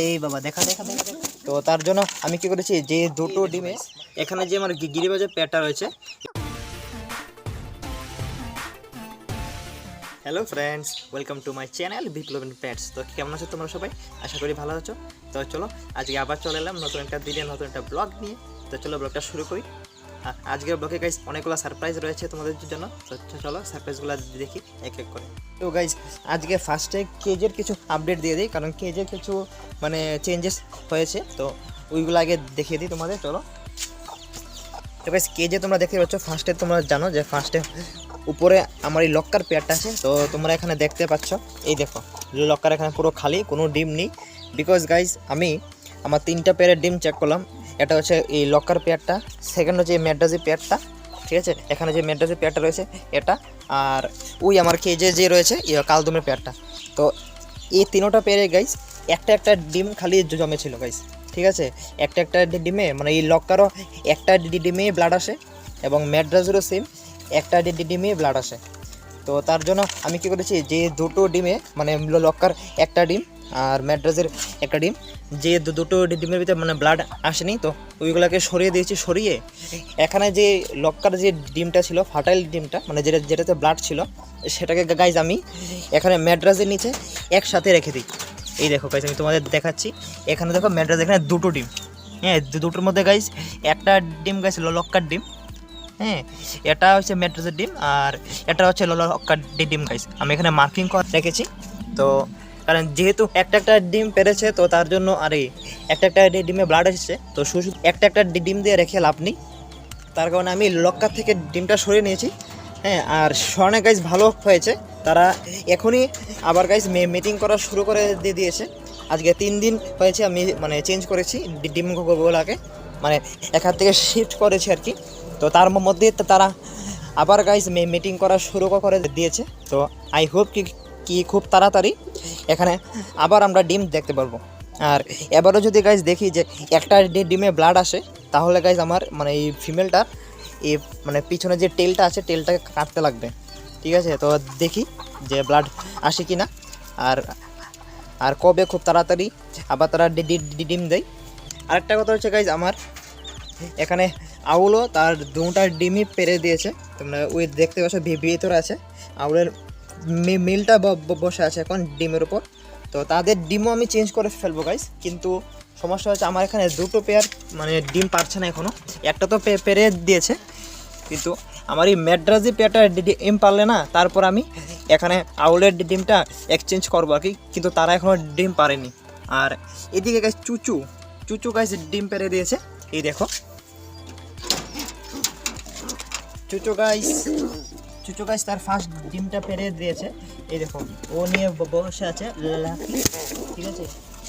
এই বাবা, দেখা দেখা। তো তার জন্য আমি কি করেছি, যে দুটো ডিমে এখানে যে আমার গিরিবাজের পেয়ারটা রয়েছে। Hello friends welcome to my channel Biplab pets তো কেমন আছো তোমরা সবাই? আশা করি ভালো আছো। তো চলো, আজকে আবার চলে এলাম নতুন একটা দিনে, নতুন একটা ব্লগ নিয়ে। তো চলো ব্লগটা শুরু করি। আজকের ব্লগে গাইজ অনেকগুলো সারপ্রাইজ রয়েছে তোমাদের জন্য। চলো সারপ্রাইজগুলো দেখি এক এক করে। তো গাইজ আজকে ফার্স্টে কেজের কিছু আপডেট দিয়ে দিই, কারণ কেজের কিছু মানে চেঞ্জেস হয়েছে। তো ওইগুলো আগে দেখিয়ে দিই তোমাদের, চলো। তো গাইজ কেজে তোমরা দেখতে পাচ্ছ ফার্স্টে তোমরা জানো যে ফার্স্টে উপরে আমার এই লক্কার পেয়ারটা আছে। তো তোমরা এখানে দেখতে পাচ্ছ, এই দেখো লক্কার এখানে পুরো খালি, কোনো ডিম নেই। বিকজ গাইজ আমি আমার তিনটা পেয়ারের ডিম চেক করলাম। এটা হচ্ছে এই লক্কার পেয়ারটা সেকেন্ড হচ্ছে এই ম্যাড্রাজি পেয়ারটা ঠিক আছে? এখানে যে ম্যাড্রাজি পেয়ারটা রয়েছে, এটা। আর ওই আমার কেজে যে যে রয়েছে কালদমের পেয়ারটা তো এই তিনোটা পেয়ারে গাইস একটা একটা ডিম খালি জমে ছিল গাইজ ঠিক আছে? একটা একটা ডিমে মানে এই লক্কারও একটা ডিমে ব্লাড আসে এবং ম্যাড্রাজেরও সেম একটা ডিমে ব্লাড আসে। তো তার জন্য আমি কি করেছি, যে দুটো ডিমে মানে লক্কার একটা ডিম আর ম্যাড্রাসের একটা ডিম। যে দুটো ডিমের ভিতরে মানে ব্লাড আসেনি, তো ওইগুলোকে সরিয়ে দিয়েছি, সরিয়ে এখানে যে লক্কার যে ডিমটা ছিল ফার্টাইল ডিমটা মানে যেটা যেটাতে ব্লাড ছিল, সেটাকে গাইজ আমি এখানে ম্যাড্রাসের নিচে একসাথে রেখে দিই। এই দেখো গাইজ আমি তোমাদের দেখাচ্ছি। এখানে দেখো ম্যাড্রাস এখানে দুটো ডিম। হ্যাঁ দুটোর মধ্যে গাইজ একটা ডিম গাইজ লক্কার ডিম। হ্যাঁ এটা হচ্ছে ম্যাট্রেসের ডিম আর এটা হচ্ছে লক্কার ডিম গাইস আমি এখানে মার্কিং করে রেখেছি। তো কারণ যেহেতু একটা একটা ডিম পেরেছে, তো তার জন্য আরে একটা একটা ডিমে ব্লাড এসেছে, তো শুধু একটা একটা ডিম দিয়ে রেখে লাভ নেই। তার কারণে আমি লক্কার থেকে ডিমটা সরিয়ে নিয়েছি। হ্যাঁ আর স্বর্ণে গাইজ ভালো হয়েছে। তারা এখনই আবার গাইজ মিটিং করা শুরু করে দিয়ে দিয়েছে। আজকে তিন দিন হয়েছে আমি মানে চেঞ্জ করেছি ডি- ডিমগুলোকে মানে এখান থেকে শিফট করেছি আর কি। তো তার মধ্যে তারা আবার গাইজ মিটিং করা শুরু করে দিয়েছে। তো আই হোপ কি কি খুব তাড়াতাড়ি? এখানে আবার আমরা ডিম দেখতে পারব। আর এবারও যদি গাইজ দেখি যে একটা ডিমে ব্লাড আসে, তাহলে গাইজ আমার মানে এই ফিমেলটার এই মানে পিছনে যে টেলটা আছে টেলটাকে কাটতে লাগবে। ঠিক আছে? তো দেখি যে ব্লাড আসে কি না আর আর কবে খুব তাড়াতাড়ি আবার তারা ডিম দেয়। আরেকটা কথা হচ্ছে গাইজ আমার এখানে আউলও তার দুটা ডিমই পেরে দিয়েছে। তোমরা ওই দেখতে পাচ্ছ ভিতরে আছে। আউলের মিলটা বসে আছে এখন ডিমের উপর। তো তাদের ডিমও আমি চেঞ্জ করে ফেলব গাইস কিন্তু সমস্যা হচ্ছে আমার এখানে দুটো পেয়ার মানে ডিম পারছে না এখনও একটা তো পেরে দিয়েছে, কিন্তু আমার এই ম্যাড্রাজি পেয়ারটা ডিম পারলে না, তারপর আমি এখানে আউলের ডিমটা এক্সচেঞ্জ করব আর কি। কিন্তু তারা এখনও ডিম পারেনি। আর এদিকে গাছ চুচু। চুচু গাছ ডিম পেরে দিয়েছে। এই দেখো। চুচু গাইস চুচু গাইস তার ফার্স্ট ডিমটা পেরে দিয়েছে। এই দেখো ও নিয়ে বসে আছে ঠিক আছে?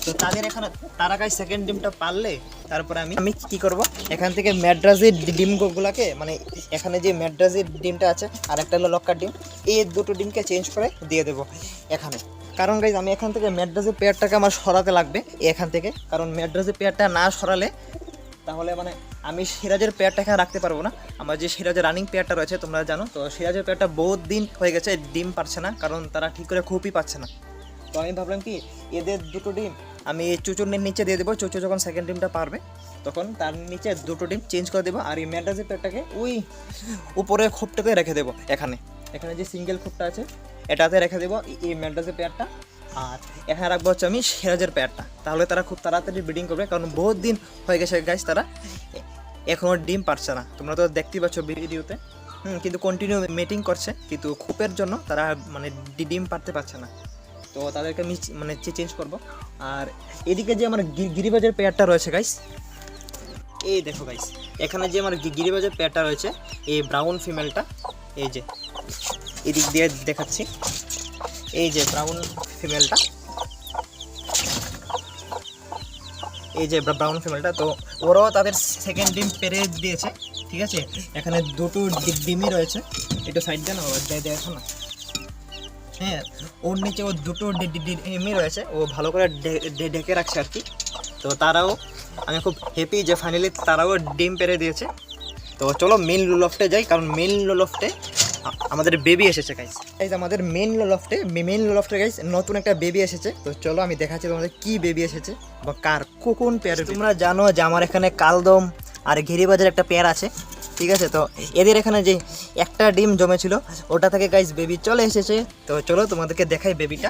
তো তাদের এখানে, তারা গাইস সেকেন্ড ডিমটা পারলে, তারপরে আমি আমি কি করব? এখান থেকে ম্যাড্রাসের ডিমগুলোকে মানে এখানে যে ম্যাড্রাসের ডিমটা আছে, আর একটা হলো লক্কার ডিম, এই দুটো ডিমকে চেঞ্জ করে দিয়ে দেবো এখানে। কারণ গাইজ আমি এখান থেকে ম্যাড্রাসের পেয়ারটাকে আমার সরাতে লাগবে, এখান থেকে। কারণ ম্যাড্রাসের পেয়ারটা না সরালে, তাহলে মানে আমি সিরাজের পেয়ারটা এখানে রাখতে পারব না। আমার যে সিরাজের রানিং পেয়ারটা রয়েছে, তোমরা জানো। তো সিরাজের পেয়ারটা বহুত দিন হয়ে গেছে, ডিম পারছে না, কারণ তারা ঠিক করে খুবই পাচ্ছে না। তো আমি ভাবলাম কি, এদের দুটো ডিম আমি চুচুনের নিচে দিয়ে দেবো। চুচু যখন সেকেন্ড ডিমটা পারবে, তখন তার নিচে দুটো ডিম চেঞ্জ করে দেবো, আর এই ম্যাড্রাসের পেয়ারটাকে ওই উপরে খোপটাতে রেখে দেবো, এখানে। এখানে যে সিঙ্গেল খোপটা আছে, এটাতে রেখে দেবো এই- ম্যাড্রাসের পেয়ারটা। আর এখানে রাখব হচ্ছে আমি সিরাজের পেয়ারটা। তাহলে তারা খুব তাড়াতাড়ি ব্রিডিং করবে, কারণ বহুত দিন হয়ে গেছে গাছ তারা এখনও ডিম পারছে না। তোমরা তো দেখতেই পাচ্ছ ভিডিওতে। হুম, কিন্তু কন্টিনিউ মিটিং করছে, কিন্তু খুপের জন্য তারা মানে ডিম পারতে পারছে না। তো তাদেরকে আমি মানে চেঞ্জ করব। আর এদিকে যে আমার গিরিবাজের পেয়ারটা রয়েছে গাইস এই দেখো গাইস এখানে যে আমার গিরিবাজের পেয়ারটা রয়েছে, এই ব্রাউন ফিমেলটা এই যে। এদিক দিয়ে দেখাচ্ছি। এই যে ব্রাউন ফিমেলটা এই যে ব্রাউন ফিমেলটা তো ওরাও তাদের সেকেন্ড ডিম পেরে দিয়েছে, ঠিক আছে? এখানে দুটো ডিমই রয়েছে। একটু সাইড দেন দেখো না হ্যাঁ ওর নিচে ও দুটো ডিমই রয়েছে, ও ভালো করে ডে- ডে- ঢেকে রাখছে আর কি। তো তারাও, আমি খুব হ্যাপি যে ফাইনালি তারাও ডিম পেরে দিয়েছে। তো চলো মেন লফটে যাই, কারণ মেন লফটে আমাদের বেবি এসেছে গাইস এই যে আমাদের মেন লফটে মেন লফটে গাইস নতুন একটা বেবি এসেছে। তো চলো আমি দেখাচ্ছি তোমাদের কি বেবি এসেছে বা কার কোন পেয়ার তোমরা জানো যে আমার এখানে কালদম আর ঘেরিবাজের একটা পেয়ার আছে ঠিক আছে? তো এদের এখানে যে একটা ডিম জমেছিল ওটা থেকে গাইস বেবি চলে এসেছে। তো চলো তোমাদেরকে দেখাই বেবিটা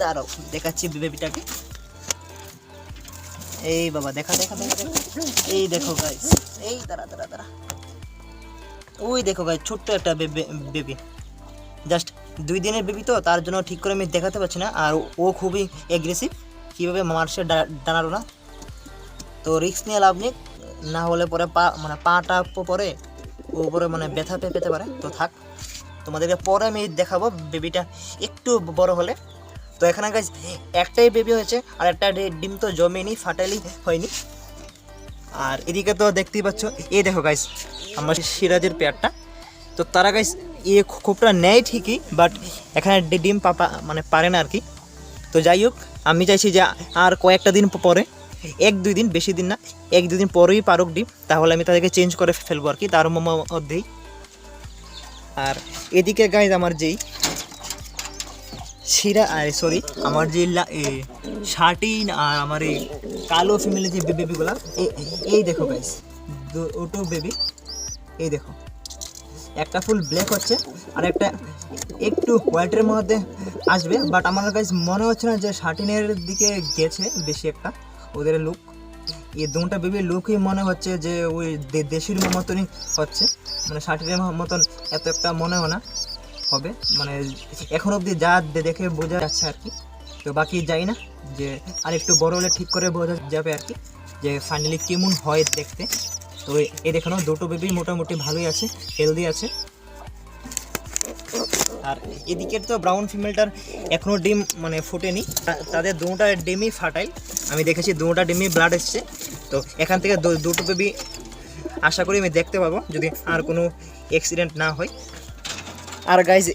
দাঁড়াও দেখাচ্ছি বেবিটাকে এই বাবা দেখা দেখা দেখা দেখা। এই দেখো গাইস এই দাঁড়া দাঁড়া দাঁড়া। ওই দেখো গাইস ছোট্ট একটা বেবি জাস্ট দুই দিনের বেবি তো, তার জন্য ঠিক করে আমি দেখাতে পারছি না। আর ও খুবই এগ্রেসিভ কীভাবে মারছে ডানারো না? তো রিস্ক নিয়ে লাভ নেই। না হলে পরে পা মানে পাটা পরে ও উপরে মানে ব্যথা পে- পেতে পারে। তো থাক, তোমাদেরকে পরে আমি দেখাবো বেবিটা একটু বড় হলে। তো এখানে গাইজ একটাই বেবি হয়েছে, আর একটা ডিম তো জমেনি, ফাটালি হয়নি। আর এদিকে তো দেখতেই পাচ্ছ, এই দেখো গাইস আমার সিরাজের পেয়ারটা। তো তারা গাইস এ খু- খুবটা নেয় ঠিকই বাট এখানে ডিম পাপা মানে পারে না আর কি। তো যাই হোক, আমি চাইছি যে আর কয়েকটা দিন পরে, এক দুই দিন, বেশি দিন না, এক দুই দিন পরেই পারুক ডিম, তাহলে আমি তাদেরকে চেঞ্জ করে ফেলব আর কি, তার মধ্যেই। আর এদিকে গাইজ আমার যেই শিরা সরি আমার যে শার্টিন আর আমার এই কালো ফিমেলের যে বেবিগুলা এই দেখো গাইস ওটো বেবি এই দেখো। একটা ফুল ব্ল্যাক হচ্ছে আর একটা একটু হোয়াইটের মধ্যে আসবে বাট আমার গাইস মনে হচ্ছে না যে শার্টিনের দিকে গেছে বেশি একটা ওদের লুক এই দুটা বেবির লুকই মনে হচ্ছে যে ওই দেশির মতনই হচ্ছে মানে শার্টিনের মতন এত একটা মনে হয় না। হবে। মানে এখন অবধি যা দেখে বোঝা যাচ্ছে আর কি। তো বাকি যাই না, যে আর একটু বড় হলে ঠিক করে বোঝা যাবে আর কি, যে ফাইনালি কেমন হয় দেখতে। তো এই দেখানো দুটো বেবি মোটামুটি ভালোই আছে হেলদি আছে। আর এদিকের তো ব্রাউন ফিমেলটার এখনও ডিম মানে ফোটেনি। তাদের দুটা ডিমই ফাটাইল আমি দেখেছি দুটা ডিমই ব্লাড এসছে। তো এখান থেকে দুটো বেবি আশা করি আমি দেখতে পাবো, যদি আর কোনো অ্যাক্সিডেন্ট না হয়। আর গাইজ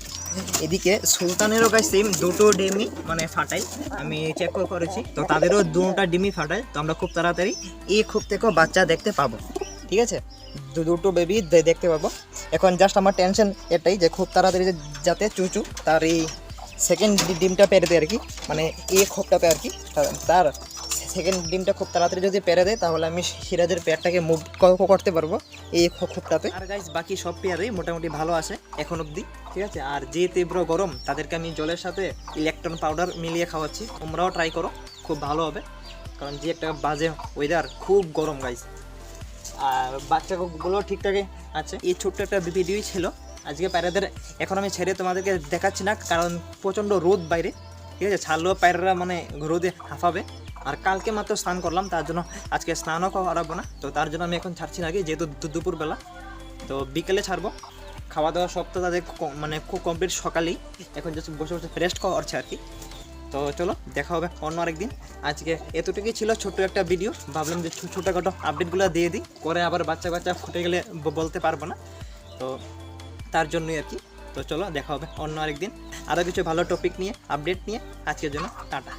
এদিকে সুলতানেরও গাইজ সেম দুটো ডিমই মানে ফাটাই। আমি চেক করেছি। তো তাদেরও দুটা ডিমই ফাটাই। তো আমরা খুব তাড়াতাড়ি এই খুব থেকেও বাচ্চা দেখতে পাবো। ঠিক আছে? দুটো বেবি দেখতে পাবো। এখন জাস্ট আমার টেনশন এটাই যে খুব তাড়াতাড়ি যাতে চুচু তার এই সেকেন্ড ডিমটা পেরে দেয় আর কি। মানে এই খোপটাতে আর কি। তার সেকেন্ড ডিমটা খুব তাড়াতাড়ি যদি পেরে দেয়, তাহলে আমি সিরাজের পেয়ারটাকে মুভ করতে পারব এই খো- খোপটাতে। আর গাইজ বাকি সব পেয়ারই মোটামুটি ভালো আছে, এখন অবধি, ঠিক আছে? আর যে তীব্র গরম, তাদেরকে আমি জলের সাথে ইলেকট্রন পাউডার মিলিয়ে খাওয়াচ্ছি, তোমরাও ট্রাই করো, খুব ভালো হবে। কারণ যে একটা বাজে ওয়েদার খুব গরম গাইজ আর বাচ্চাগুলো ঠিকঠাকই আছে। এই ছোট্ট একটা ভিডিওই ছিল। আজকে পায়রাদের, এখন আমি ছেড়ে তোমাদেরকে দেখাচ্ছি না, কারণ প্রচণ্ড রোদ বাইরে, ঠিক আছে? ছাড়লেও পায়রারা মানে রোদে হাঁফাবে। আর কালকে মাত্র স্নান করলাম, তার জন্য আজকে স্নানও করাবো না। তো তার জন্য আমি এখন ছাড়ছি না যেহেতু দুপুরবেলা। তো বিকেলে ছাড়বো। খাওয়া দাওয়া সব তো তাদের মানে খুব কমপ্লিট সকালেই। এখন জাস্ট বসে বসে রেস্ট করছে আর কি। তো চলো, দেখা হবে অন্য আরেকদিন। আজকে এতটুকুই ছিল ছোট্ট একটা ভিডিও ভাবলাম যে ছোটোখাটো আপডেটগুলো দিয়ে দিই। পরে আবার বাচ্চা বাচ্চা ফুটে গেলে বলতে পারব না। তো তার জন্যই আর কি। তো চলো, দেখা হবে অন্য আরেকদিন। আরও কিছু ভালো টপিক নিয়ে আপডেট নিয়ে। আজকের জন্য টাটা।